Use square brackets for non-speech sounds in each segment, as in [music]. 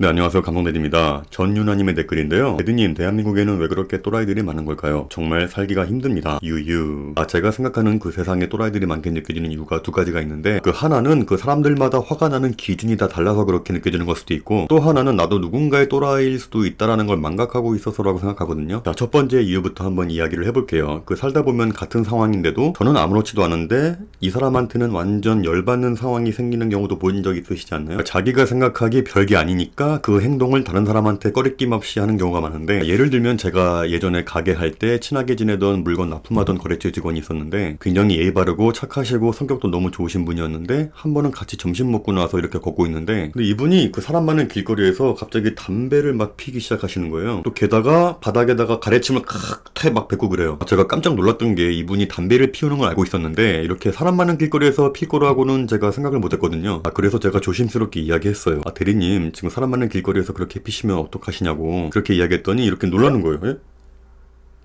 네, 안녕하세요. 감성대디입니다. 전윤아님의 댓글인데요. 대디님, 대한민국에는 왜 그렇게 또라이들이 많은 걸까요? 정말 살기가 힘듭니다. 유유. 아, 제가 생각하는 그 세상에 또라이들이 많게 느껴지는 이유가 두 가지가 있는데, 그 하나는 그 사람들마다 화가 나는 기준이 다 달라서 그렇게 느껴지는 걸 수도 있고, 또 하나는 나도 누군가의 또라이일 수도 있다라는 걸 망각하고 있어서라고 생각하거든요. 자, 첫 번째 이유부터 한번 이야기를 해볼게요. 그 살다 보면 같은 상황인데도, 저는 아무렇지도 않은데, 이 사람한테는 완전 열받는 상황이 생기는 경우도 본적 있으시지 않나요? 자기가 생각하기 별게 아니니까 그 행동을 다른 사람한테 꺼리낌 없이 하는 경우가 많은데 예를 들면 제가 예전에 가게 할 때 친하게 지내던 물건 납품하던 거래처 직원이 있었는데 굉장히 예의 바르고 착하시고 성격도 너무 좋으신 분이었는데 한 번은 같이 점심 먹고 나서 이렇게 걷고 있는데 근데 이분이 그 사람 많은 길거리에서 갑자기 담배를 막 피기 시작하시는 거예요. 또 게다가 바닥에다가 가래침을 칵퇴막 뱉고 그래요. 제가 깜짝 놀랐던 게 이분이 담배를 피우는 걸 알고 있었는데 이렇게 사람 많은 길거리에서 필 거라고는 제가 생각을 못했거든요. 아, 그래서 제가 조심스럽게 이야기했어요. 아 대리님 지금 사람 많은 길거리에서 그렇게 피시면 어떡하시냐고 그렇게 이야기했더니 이렇게 놀라는 거예요. 예?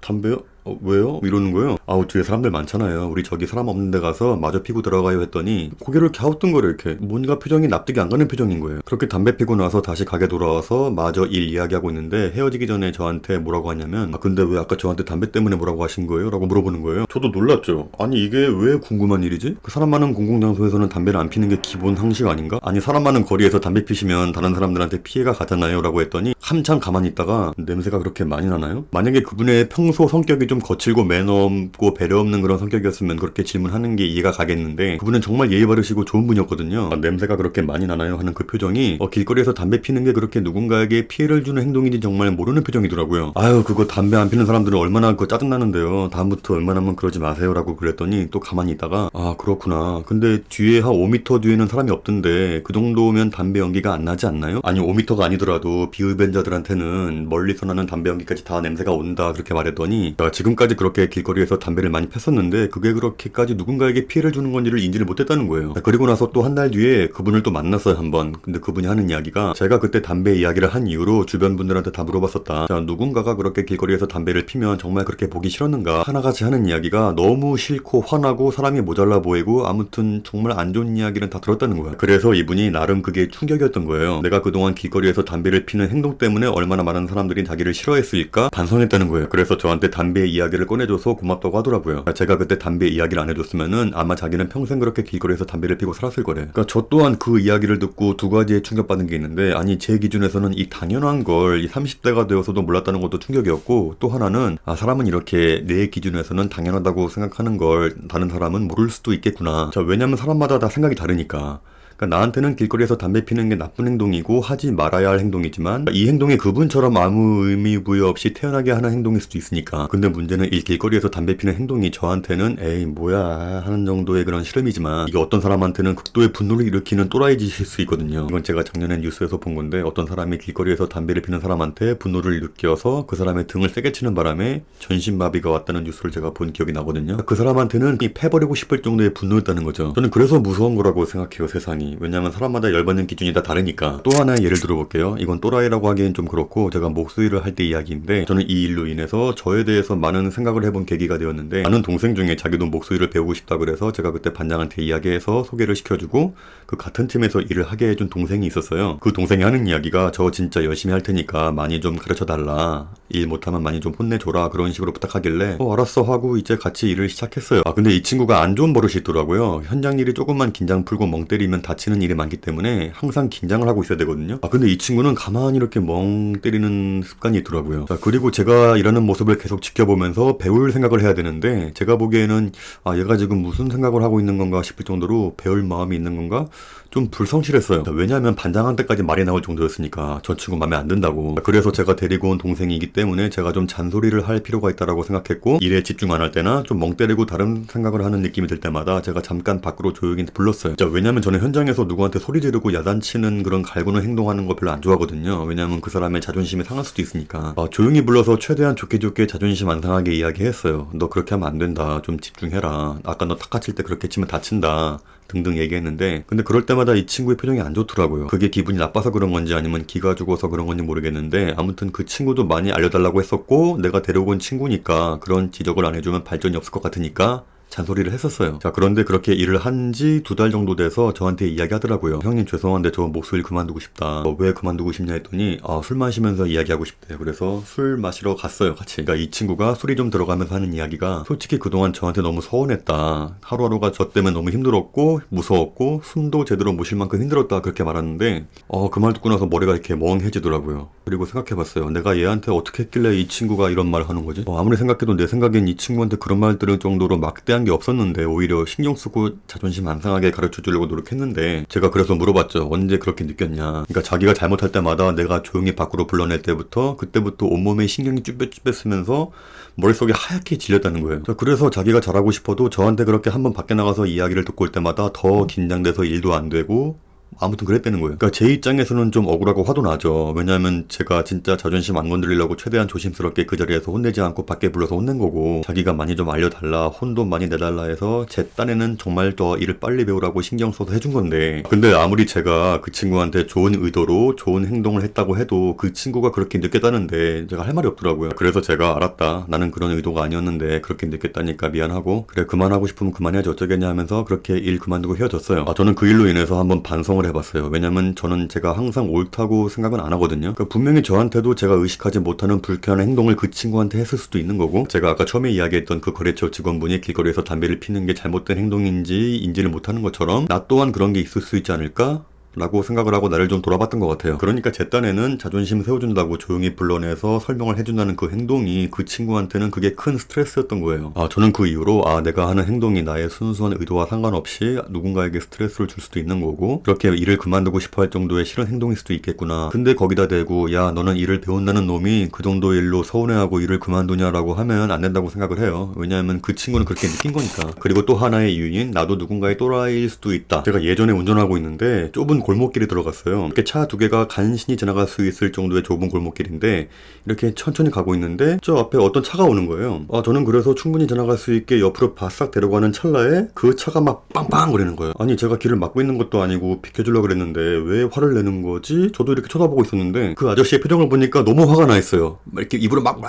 담배요? 어, 왜요? 이러는 거예요. 아우 뒤에 사람들 많잖아요. 우리 저기 사람 없는 데 가서 마저 피고 들어가요 했더니 고개를 갸우뚱거려 이렇게 뭔가 표정이 납득이 안 가는 표정인 거예요. 그렇게 담배 피고 나서 다시 가게 돌아와서 마저 일 이야기하고 있는데 헤어지기 전에 저한테 뭐라고 하냐면 아 근데 왜 아까 저한테 담배 때문에 뭐라고 하신 거예요? 라고 물어보는 거예요. 저도 놀랐죠. 아니 이게 왜 궁금한 일이지? 그 사람 많은 공공장소에서는 담배를 안 피는 게 기본 상식 아닌가? 아니 사람 많은 거리에서 담배 피시면 다른 사람들한테 피해가 가잖아요 라고 했더니 한참 가만히 있다가 냄새가 그렇게 많이 나나요? 만약에 그분의 평소 성격이 좀 거칠고 매너 없고 배려 없는 그런 성격이었으면 그렇게 질문하는 게 이해가 가겠는데 그분은 정말 예의 바르시고 좋은 분이었거든요. 아, 냄새가 그렇게 많이 나나요? 하는 그 표정이 어, 길거리에서 담배 피는 게 그렇게 누군가에게 피해를 주는 행동인지 정말 모르는 표정이더라고요. 아유 그거 담배 안 피는 사람들은 얼마나 그거 짜증나는데요. 다음부터 웬만하면 그러지 마세요라고 그랬더니 또 가만히 있다가 아 그렇구나. 근데 뒤에 한 5m 뒤에는 사람이 없던데 그 정도면 담배 연기가 안 나지 않나요? 아니 5m가 아니더라도 비흡연자들한테는 멀리서 나는 담배 연기까지 다 냄새가 온다 그렇게 말했더니 야, 지금 까지 그렇게 길거리에서 담배를 많이 폈었는데 그게 그렇게까지 누군가에게 피해를 주는 건지를 인지를 못했다는 거예요. 자, 그리고 나서 또 한 달 뒤에 그분을 또 만났어요 한번. 근데 그분이 하는 이야기가 제가 그때 담배 이야기를 한 이후로 주변 분들한테 다 물어봤었다. 자, 누군가가 그렇게 길거리에서 담배를 피면 정말 그렇게 보기 싫었는가 하나같이 하는 이야기가 너무 싫고 화나고 사람이 모자라 보이고 아무튼 정말 안 좋은 이야기는 다 들었다는 거야. 그래서 이분이 나름 그게 충격이었던 거예요. 내가 그동안 길거리에서 담배를 피는 행동 때문에 얼마나 많은 사람들이 자기를 싫어했을까 반성했다는 거예요. 그래서 저한테 담배 이야기를 꺼내줘서 고맙다고 하더라고요. 제가 그때 담배 이야기를 안 해줬으면은 아마 자기는 평생 그렇게 길거리에서 담배를 피고 살았을 거래. 그러니까 저 또한 그 이야기를 듣고 두 가지에 충격받은 게 있는데 아니 제 기준에서는 이 당연한 걸 이 30대가 되어서도 몰랐다는 것도 충격이었고 또 하나는 아 사람은 이렇게 내 기준에서는 당연하다고 생각하는 걸 다른 사람은 모를 수도 있겠구나. 자 왜냐면 사람마다 다 생각이 다르니까. 그러니까 나한테는 길거리에서 담배 피는 게 나쁜 행동이고 하지 말아야 할 행동이지만 이 행동이 그분처럼 아무 의미 부여 없이 태어나게 하는 행동일 수도 있으니까. 근데 문제는 이 길거리에서 담배 피는 행동이 저한테는 에이 뭐야 하는 정도의 그런 실험이지만 이게 어떤 사람한테는 극도의 분노를 일으키는 또라이 짓일 수 있거든요. 이건 제가 작년에 뉴스에서 본 건데 어떤 사람이 길거리에서 담배를 피는 사람한테 분노를 느껴서 그 사람의 등을 세게 치는 바람에 전신마비가 왔다는 뉴스를 제가 본 기억이 나거든요. 그 사람한테는 이 패버리고 싶을 정도의 분노였다는 거죠. 저는 그래서 무서운 거라고 생각해요 세상이. 왜냐면 사람마다 열받는 기준이 다 다르니까. 또 하나의 예를 들어볼게요. 이건 또라이라고 하기엔 좀 그렇고 제가 목소리를 할때 이야기인데 저는 이 일로 인해서 저에 대해서 많은 생각을 해본 계기가 되었는데 아는 동생 중에 자기도 목소리를 배우고 싶다 그래서 제가 그때 반장한테 이야기해서 소개를 시켜주고 그 같은 팀에서 일을 하게 해준 동생이 있었어요. 그 동생이 하는 이야기가 저 진짜 열심히 할 테니까 많이 좀 가르쳐 달라. 일 못하면 많이 좀 혼내줘라. 그런 식으로 부탁하길래 어 알았어 하고 이제 같이 일을 시작했어요. 아 근데 이 친구가 안 좋은 버릇이 있더라고요. 현장 일이 조금만 긴장 풀고 멍 때리면 다치는 일이 많기 때문에 항상 긴장을 하고 있어야 되거든요. 아 근데 이 친구는 가만히 이렇게 멍 때리는 습관이 있더라고요. 자 그리고 제가 일하는 모습을 계속 지켜보면서 배울 생각을 해야 되는데 제가 보기에는 아 얘가 지금 무슨 생각을 하고 있는 건가 싶을 정도로 배울 마음이 있는 건가 좀 불성실했어요. 왜냐하면 반장한테까지 말이 나올 정도였으니까 저 친구 마음에 안 든다고. 그래서 제가 데리고 온 동생이기 때문에 제가 좀 잔소리를 할 필요가 있다라고 생각했고 일에 집중 안 할 때나 좀 멍 때리고 다른 생각을 하는 느낌이 들 때마다 제가 잠깐 밖으로 조용히 불렀어요. 자, 왜냐면 저는 현장에서 누구한테 소리 지르고 야단치는 그런 갈구는 행동하는 거 별로 안 좋아하거든요. 왜냐면 그 사람의 자존심이 상할 수도 있으니까. 아, 조용히 불러서 최대한 좋게 좋게 자존심 안 상하게 이야기했어요. 너 그렇게 하면 안 된다. 좀 집중해라. 아까 너 탁카 칠때 그렇게 치면 다친다. 등등 얘기했는데 근데 그럴 때마다 이 친구의 표정이 안 좋더라고요. 그게 기분이 나빠서 그런 건지 아니면 기가 죽어서 그런 건지 모르겠는데 아무튼 그 친구도 많이 알려달라고 했었고 내가 데려온 친구니까 그런 지적을 안 해주면 발전이 없을 것 같으니까 잔소리를 했었어요. 자, 그런데 그렇게 일을 한 지 두 달 정도 돼서 저한테 이야기하더라고요. 형님 죄송한데 저 목소리 그만두고 싶다. 어, 왜 그만두고 싶냐 했더니 아, 술 마시면서 이야기하고 싶대요. 그래서 술 마시러 갔어요, 같이. 그러니까 이 친구가 술이 좀 들어가면서 하는 이야기가 솔직히 그동안 저한테 너무 서운했다. 하루하루가 저 때문에 너무 힘들었고 무서웠고 숨도 제대로 못 쉴 만큼 힘들었다 그렇게 말하는데 어, 그 말 듣고 나서 머리가 이렇게 멍해지더라고요. 그리고 생각해봤어요. 내가 얘한테 어떻게 했길래 이 친구가 이런 말을 하는 거지? 어, 아무리 생각해도 내 생각엔 이 친구한테 그런 말 들을 정도로 막대한 게 없었는데 오히려 신경 쓰고 자존심 안 상하게 가르쳐 주려고 노력했는데 제가 그래서 물어봤죠. 언제 그렇게 느꼈냐. 그러니까 자기가 잘못할 때마다 내가 조용히 밖으로 불러낼 때부터 그때부터 온몸에 신경이 쭈뼛쭈뼛 쓰면서 머릿속이 하얗게 질렸다는 거예요. 자, 그래서 자기가 잘하고 싶어도 저한테 그렇게 한번 밖에 나가서 이야기를 듣고 올 때마다 더 긴장돼서 일도 안 되고 아무튼 그랬다는 거예요. 그러니까 제 입장에서는 좀 억울하고 화도 나죠. 왜냐하면 제가 진짜 자존심 안 건드리려고 최대한 조심스럽게 그 자리에서 혼내지 않고 밖에 불러서 혼낸 거고 자기가 많이 좀 알려달라 혼도 많이 내달라 해서 제 딴에는 정말 더 일을 빨리 배우라고 신경 써서 해준 건데 근데 아무리 제가 그 친구한테 좋은 의도로 좋은 행동을 했다고 해도 그 친구가 그렇게 느꼈다는데 제가 할 말이 없더라고요. 그래서 제가 알았다. 나는 그런 의도가 아니었는데 그렇게 느꼈다니까 미안하고 그래 그만하고 싶으면 그만해야지 어쩌겠냐 하면서 그렇게 일 그만두고 헤어졌어요. 아 저는 그 일로 인해서 한번 반성을 해봤어요. 왜냐면 저는 제가 항상 옳다고 생각은 안 하거든요. 그러니까 분명히 저한테도 제가 의식하지 못하는 불쾌한 행동을 그 친구한테 했을 수도 있는 거고 제가 아까 처음에 이야기했던 그 거래처 직원분이 길거리에서 담배를 피는 게 잘못된 행동인지 인지를 못하는 것처럼 나 또한 그런 게 있을 수 있지 않을까? 라고 생각을 하고 나를 좀 돌아봤던 것 같아요. 그러니까 제 딴에는 자존심 세워준다고 조용히 불러내서 설명을 해준다는 그 행동이 그 친구한테는 그게 큰 스트레스였던 거예요. 아, 저는 그 이후로 아, 내가 하는 행동이 나의 순수한 의도와 상관없이 누군가에게 스트레스를 줄 수도 있는 거고 그렇게 일을 그만두고 싶어 할 정도의 싫은 행동일 수도 있겠구나. 근데 거기다 대고 야, 너는 일을 배운다는 놈이 그 정도 일로 서운해하고 일을 그만두냐라고 하면 안 된다고 생각을 해요. 왜냐하면 그 친구는 그렇게 느낀 거니까. 그리고 또 하나의 이유인 나도 누군가의 또라이일 수도 있다. 제가 예전에 운전하고 있는데 좁은 골목길에 들어갔어요. 이렇게 차 두 개가 간신히 지나갈 수 있을 정도의 좁은 골목길인데 이렇게 천천히 가고 있는데 저 앞에 어떤 차가 오는 거예요. 아 저는 그래서 충분히 지나갈 수 있게 옆으로 바싹 데려가는 찰나에 그 차가 막 빵빵 거리는 거예요. 아니 제가 길을 막고 있는 것도 아니고 비켜주려고 그랬는데 왜 화를 내는 거지? 저도 이렇게 쳐다보고 있었는데 그 아저씨의 표정을 보니까 너무 화가 나 있어요. 막 이렇게 입으로 막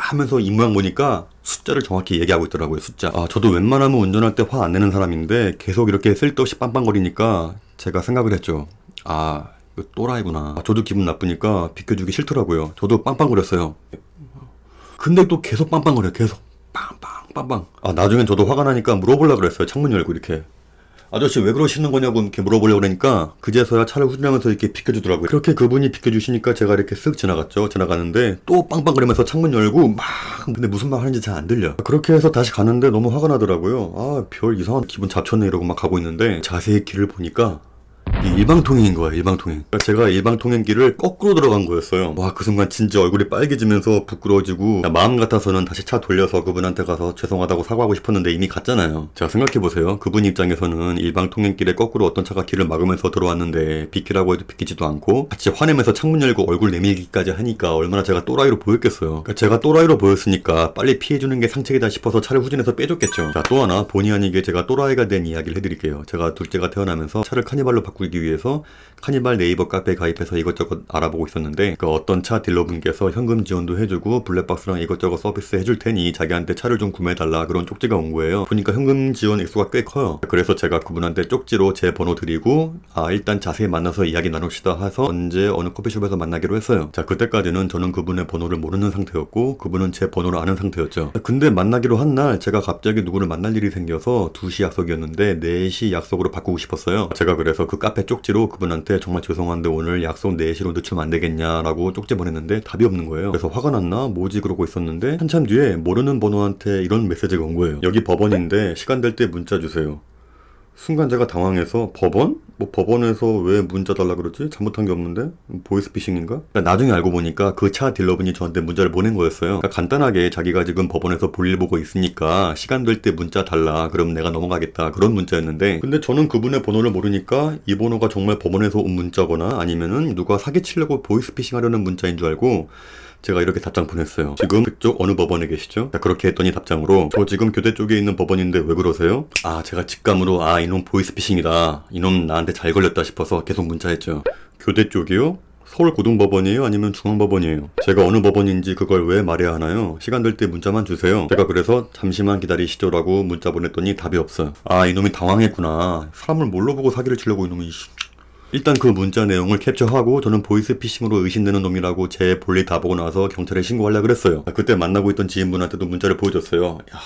하면서 이 모양 보니까 숫자를 정확히 얘기하고 있더라고요. 숫자. 아 저도 웬만하면 운전할 때 화 안 내는 사람인데 계속 이렇게 쓸데없이 빵빵거리니까 제가 생각을 했죠. 아, 이거 또라이구나. 아, 저도 기분 나쁘니까 비켜주기 싫더라고요. 저도 빵빵거렸어요. 근데 또 계속 빵빵거려요. 계속. 빵빵, 빵빵. 아, 나중엔 저도 화가 나니까 물어보려고 그랬어요. 창문 열고 이렇게. 아저씨 왜 그러시는 거냐고 이렇게 물어보려고 그러니까 그제서야 차를 후진하면서 이렇게 비켜주더라고요. 그렇게 그분이 비켜주시니까 제가 이렇게 쓱 지나갔죠. 지나가는데 또 빵빵거리면서 창문 열고 막 근데 무슨 말 하는지 잘 안 들려. 그렇게 해서 다시 가는데 너무 화가 나더라고요. 아 별 이상한 기분 잡쳤네 이러고 막 가고 있는데 자세히 길을 보니까 이 일방통행인 거야, 일방통행. 그러니까 제가 일방통행 길을 거꾸로 들어간 거였어요. 와, 그 순간 진짜 얼굴이 빨개지면서 부끄러워지고, 마음 같아서는 다시 차 돌려서 그분한테 가서 죄송하다고 사과하고 싶었는데 이미 갔잖아요. 자, 생각해보세요. 그분 입장에서는 일방통행 길에 거꾸로 어떤 차가 길을 막으면서 들어왔는데, 비키라고 해도 비키지도 않고, 같이 화내면서 창문 열고 얼굴 내밀기까지 하니까 얼마나 제가 또라이로 보였겠어요. 그러니까 제가 또라이로 보였으니까 빨리 피해주는 게 상책이다 싶어서 차를 후진해서 빼줬겠죠. 자, 또 하나, 본의 아니게 제가 또라이가 된 이야기를 해드릴게요. 제가 둘째가 태어나면서 차를 카니발로 바꾸기 위해서 카니발 네이버 카페에 가입해서 이것저것 알아보고 있었는데 그 어떤 차 딜러분께서 현금 지원도 해주고 블랙박스랑 이것저것 서비스 해줄 테니 자기한테 차를 좀 구매해달라 그런 쪽지가 온 거예요. 보니까 현금 지원 액수가 꽤 커요. 그래서 제가 그분한테 쪽지로 제 번호 드리고 아 일단 자세히 만나서 이야기 나눕시다 해서 언제 어느 커피숍에서 만나기로 했어요. 자 그때까지는 저는 그분의 번호를 모르는 상태였고 그분은 제 번호를 아는 상태였죠. 근데 만나기로 한 날 제가 갑자기 누구를 만날 일이 생겨서 2시 약속이었는데 4시 약속으로 바꾸고 싶었어요. 제가 그래서 그 카페 쪽지로 그분한테 정말 죄송한데 오늘 약속 4시로 늦추면 안 되겠냐라고 쪽지 보냈는데 답이 없는 거예요. 그래서 화가 났나 뭐지 그러고 있었는데 한참 뒤에 모르는 번호한테 이런 메시지가 온 거예요. 여기 법원인데 시간 될 때 문자 주세요. 순간 제가 당황해서 법원? 뭐 법원에서 왜 문자 달라 그러지? 잘못한 게 없는데? 보이스피싱인가? 그러니까 나중에 알고 보니까 그 차 딜러분이 저한테 문자를 보낸 거였어요. 그러니까 간단하게 자기가 지금 법원에서 볼일 보고 있으니까 시간 될 때 문자 달라. 그럼 내가 넘어가겠다. 그런 문자였는데 근데 저는 그분의 번호를 모르니까 이 번호가 정말 법원에서 온 문자거나 아니면은 누가 사기치려고 보이스피싱 하려는 문자인 줄 알고 제가 이렇게 답장 보냈어요. 지금 그쪽 어느 법원에 계시죠? 자, 그렇게 했더니 답장으로 저 지금 교대 쪽에 있는 법원인데 왜 그러세요? 아, 제가 직감으로 아, 이놈 보이스피싱이다. 이놈 나한테 잘 걸렸다 싶어서 계속 문자했죠. 교대 쪽이요? 서울 고등법원이에요? 아니면 중앙법원이에요? 제가 어느 법원인지 그걸 왜 말해야 하나요? 시간 될 때 문자만 주세요. 제가 그래서 잠시만 기다리시죠라고 문자 보냈더니 답이 없어요. 아 이놈이 당황했구나. 사람을 뭘로 보고 사기를 치려고 이놈이 씨. 일단 그 문자 내용을 캡처하고 저는 보이스피싱으로 의심되는 놈이라고 제 볼일 다 보고 나서 경찰에 신고하려 그랬어요. 아, 그때 만나고 있던 지인분한테도 문자를 보여줬어요. 야,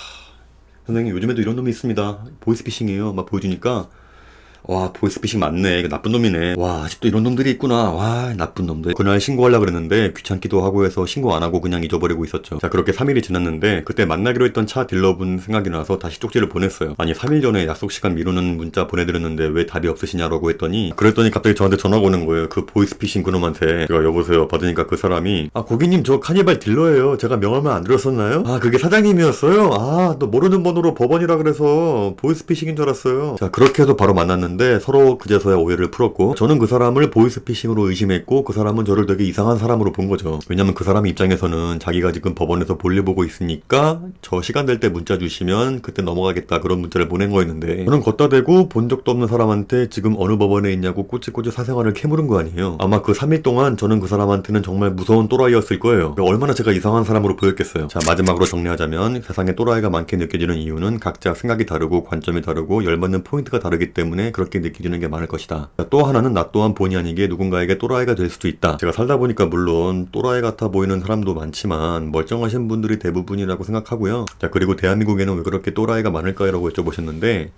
선생님 요즘에도 이런 놈이 있습니다. 보이스피싱이에요. 막 보여주니까 와 보이스피싱 맞네. 이거 나쁜 놈이네. 와 아직도 이런 놈들이 있구나. 와 나쁜 놈들. 그날 신고하려고 그랬는데 귀찮기도 하고 해서 신고 안 하고 그냥 잊어버리고 있었죠. 자 그렇게 3일이 지났는데 그때 만나기로 했던 차 딜러분 생각이 나서 다시 쪽지를 보냈어요. 아니 3일 전에 약속 시간 미루는 문자 보내드렸는데 왜 답이 없으시냐라고 했더니 그랬더니 갑자기 저한테 전화가 오는 거예요. 그 보이스피싱 그놈한테. 제가 여보세요. 받으니까 그 사람이 아 고객님 저 카니발 딜러예요. 제가 명함을 안 들었었나요? 아 그게 사장님이었어요? 아너 모르는 번호로 법원이라 그래서 보이스피싱인 줄 알았어요. 자 그렇게 해서 바로 만났는데 서로 그제서야 오해를 풀었고 저는 그 사람을 보이스피싱으로 의심했고 그 사람은 저를 되게 이상한 사람으로 본 거죠. 왜냐면 그 사람 입장에서는 자기가 지금 법원에서 볼일 보고 있으니까 저 시간 될 때 문자 주시면 그때 넘어가겠다 그런 문자를 보낸 거였는데 저는 걷다 대고 본 적도 없는 사람한테 지금 어느 법원에 있냐고 꼬치꼬치 사생활을 캐물은 거 아니에요. 아마 그 3일 동안 저는 그 사람한테는 정말 무서운 또라이였을 거예요. 얼마나 제가 이상한 사람으로 보였겠어요. 자 마지막으로 정리하자면 세상에 또라이가 많게 느껴지는 이유는 각자 생각이 다르고 관점이 다르고 열받는 포인트가 다르기 때문에 그렇게 느껴지는 게 많을 것이다. 자, 또 하나는 나 또한 본의 아니게 누군가에게 또라이가 될 수도 있다. 제가 살다 보니까 물론 또라이 같아 보이는 사람도 많지만 멀쩡하신 분들이 대부분이라고 생각하고요. 자 그리고 대한민국에는 왜 그렇게 또라이가 많을까요라고 여쭤보셨는데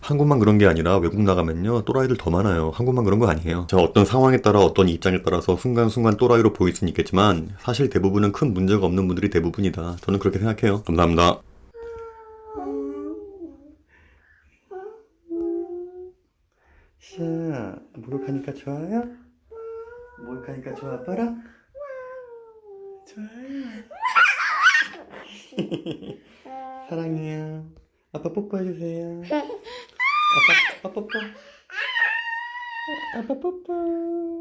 한국만 그런 게 아니라 외국 나가면요 또라이들 더 많아요. 한국만 그런 거 아니에요. 자 어떤 상황에 따라 어떤 입장에 따라서 순간순간 또라이로 보일 수는 있겠지만 사실 대부분은 큰 문제가 없는 분들이 대부분이다. 저는 그렇게 생각해요. 감사합니다 샤 목욕하니까 좋아요? 목욕하니까 좋아 아빠랑? 좋아요. [laughs] 사랑해요. 아빠 뽀뽀해주세요. 아빠, 아빠 뽀뽀. 아빠 뽀뽀